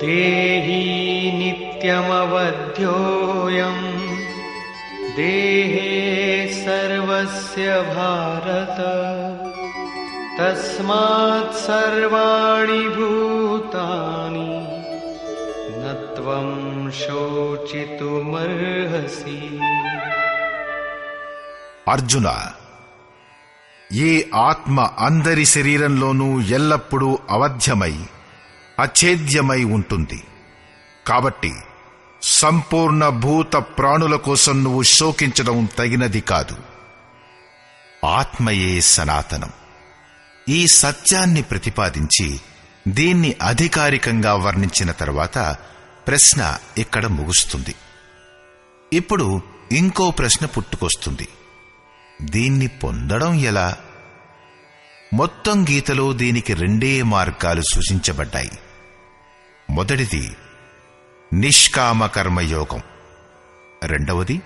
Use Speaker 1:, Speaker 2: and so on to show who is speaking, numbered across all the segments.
Speaker 1: देही नित्यमवध्योऽयम् देहे सर्वस्य भारत तस्मात् सर्वाणि भूतानि न त्वं शोचितुमर्हसि
Speaker 2: అర్జున ఏ ఆత్మ అందరి శరీరంలోనూ ఎల్లప్పుడూ అవధ్యమై అఛేద్యమై ఉంటుంది. కాబట్టి సంపూర్ణ భూత ప్రాణుల కోసం నువ్వు శోకించడం తగినది కాదు. ఆత్మయే సనాతనం. ఈ సత్యాన్ని ప్రతిపాదించి దీన్ని అధికారికంగా వర్ణించిన తర్వాత ప్రశ్న ఇక్కడ ముగుస్తుంది. ఇప్పుడు ఇంకో ప్రశ్న పుట్టుకొస్తుంది. దీన్ని పొందడం ఎలా? మొత్తం గీతలో దీనికి రెండే మార్గాలు సూచించబడ్డాయి. మొదటిది నిష్కామ కర్మయోగం రెండవది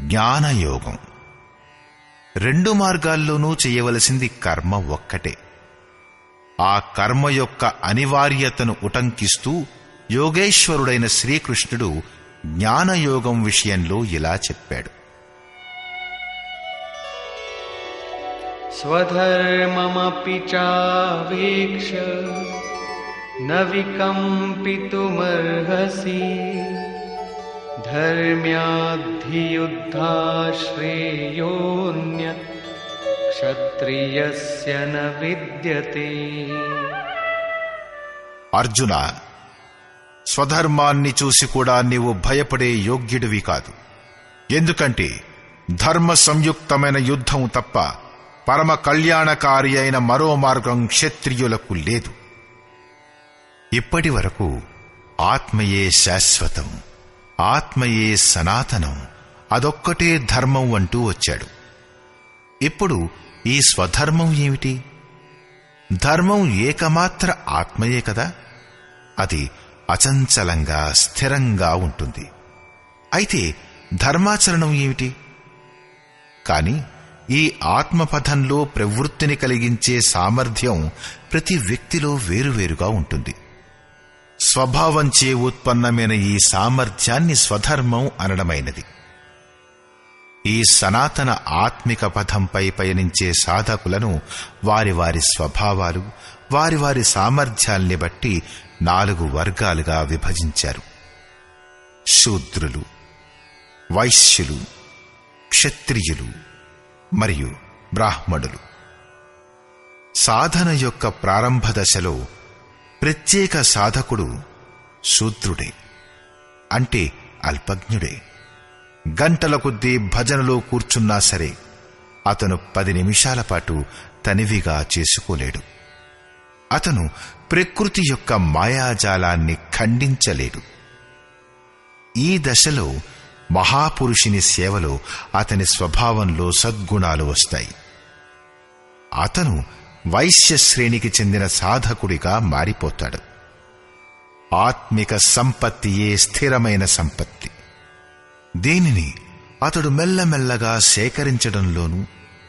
Speaker 2: జ్ఞానయోగం. రెండు మార్గాల్లోనూ చేయవలసింది కర్మ ఒక్కటే. ఆ కర్మ యొక్క అనివార్యతను ఉటంకిస్తూ యోగేశ్వరుడైన శ్రీకృష్ణుడు జ్ఞానయోగం విషయంలో ఇలా చెప్పాడు.
Speaker 1: स्वधर्ममपि चावेक्ष न विकम्पितुमर्हसि धर्म्याद्धियुद्धा श्रेयोऽन्यत् क्षत्रियस्य न विद्यते
Speaker 2: అర్జున స్వధర్మాన్ని చూసి కూడా నీవు భయపడే యోగ్యుడివి కాదు ఎందుకంటే ధర్మ సంయుక్తమైన యుద్ధం తప్ప పరమ కళ్యాణకారి అయిన మరో మార్గం క్షత్రియులకు లేదు. ఇప్పటి వరకు ఆత్మయే శాశ్వతం ఆత్మయే సనాతనం అదొక్కటే ధర్మం అంటూ వచ్చాడు. ఇప్పుడు ఈ స్వధర్మం ఏమిటి? ధర్మం ఏకమాత్ర ఆత్మయే కదా? అది అచంచలంగా స్థిరంగా ఉంటుంది. అయితే ధర్మాచరణం ఏమిటి? కానీ ఈ ఆత్మపథంలో ప్రవృత్తిని కలిగించే సామర్థ్యం ప్రతి వ్యక్తిలో వేరువేరుగా ఉంటుంది. స్వభావంచే ఉత్పన్నమైన ఈ సామర్థ్యాన్ని స్వధర్మం అనడమైనది. ఈ సనాతన ఆత్మిక పథంపై పయనించే సాధకులను వారి వారి స్వభావాలు వారి వారి సామర్థ్యాల్ని బట్టి నాలుగు వర్గాలుగా విభజించారు. శూద్రులు వైశ్యులు క్షత్రియులు మరియు బ్రాహ్మణులు. సాధన యొక్క ప్రారంభ దశలో ప్రత్యేక సాధకుడు శూద్రుడే అంటే అల్పజ్ఞుడే. గంటల కొద్దీ భజనలో కూర్చున్నా సరే అతను పది నిమిషాల పాటు తనివిగా చేసుకోలేడు. అతను ప్రకృతి యొక్క మాయాజాలాన్ని ఖండించలేడు. ఈ దశలో మహాపురుషుని సేవలో అతని స్వభావంలో సద్గుణాలు వస్తాయి. అతను వైశ్య శ్రేణికి చెందిన సాధకుడిగా మారిపోతాడు. ఆత్మిక సంపత్తియే స్థిరమైన సంపత్తి. దీనిని అతడు మెల్లమెల్లగా సేకరించడంలోనూ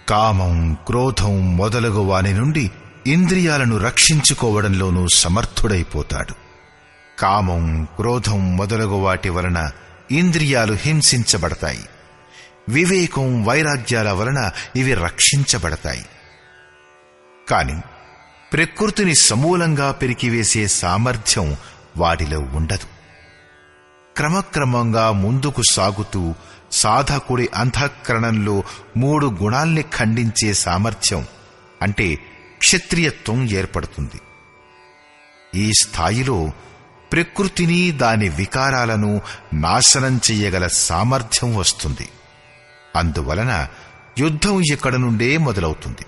Speaker 2: కామం క్రోధం మొదలగు వాని నుండి ఇంద్రియాలను రక్షించుకోవడంలోనూ సమర్థుడైపోతాడు. కామం క్రోధం మొదలగు వాటి వలన ఇంద్రియాలు హింసించబడతాయి. వివేకం వైరాగ్యాల వలన ఇవి రక్షించబడతాయి. కాని ప్రకృతిని సమూలంగా పెరికివేసే సామర్థ్యం వాటిలో ఉండదు. క్రమక్రమంగా ముందుకు సాగుతూ సాధకుడి అంతఃకరణంలో మూడు గుణాల్ని ఖండించే సామర్థ్యం అంటే క్షత్రియత్వం ఏర్పడుతుంది. ఈ స్థాయిలో ప్రకృతిని దాని వికారాలను నాశనం చెయ్యగల సామర్థ్యం వస్తుంది. అందువలన యుద్ధం ఇక్కడ నుండే మొదలవుతుంది.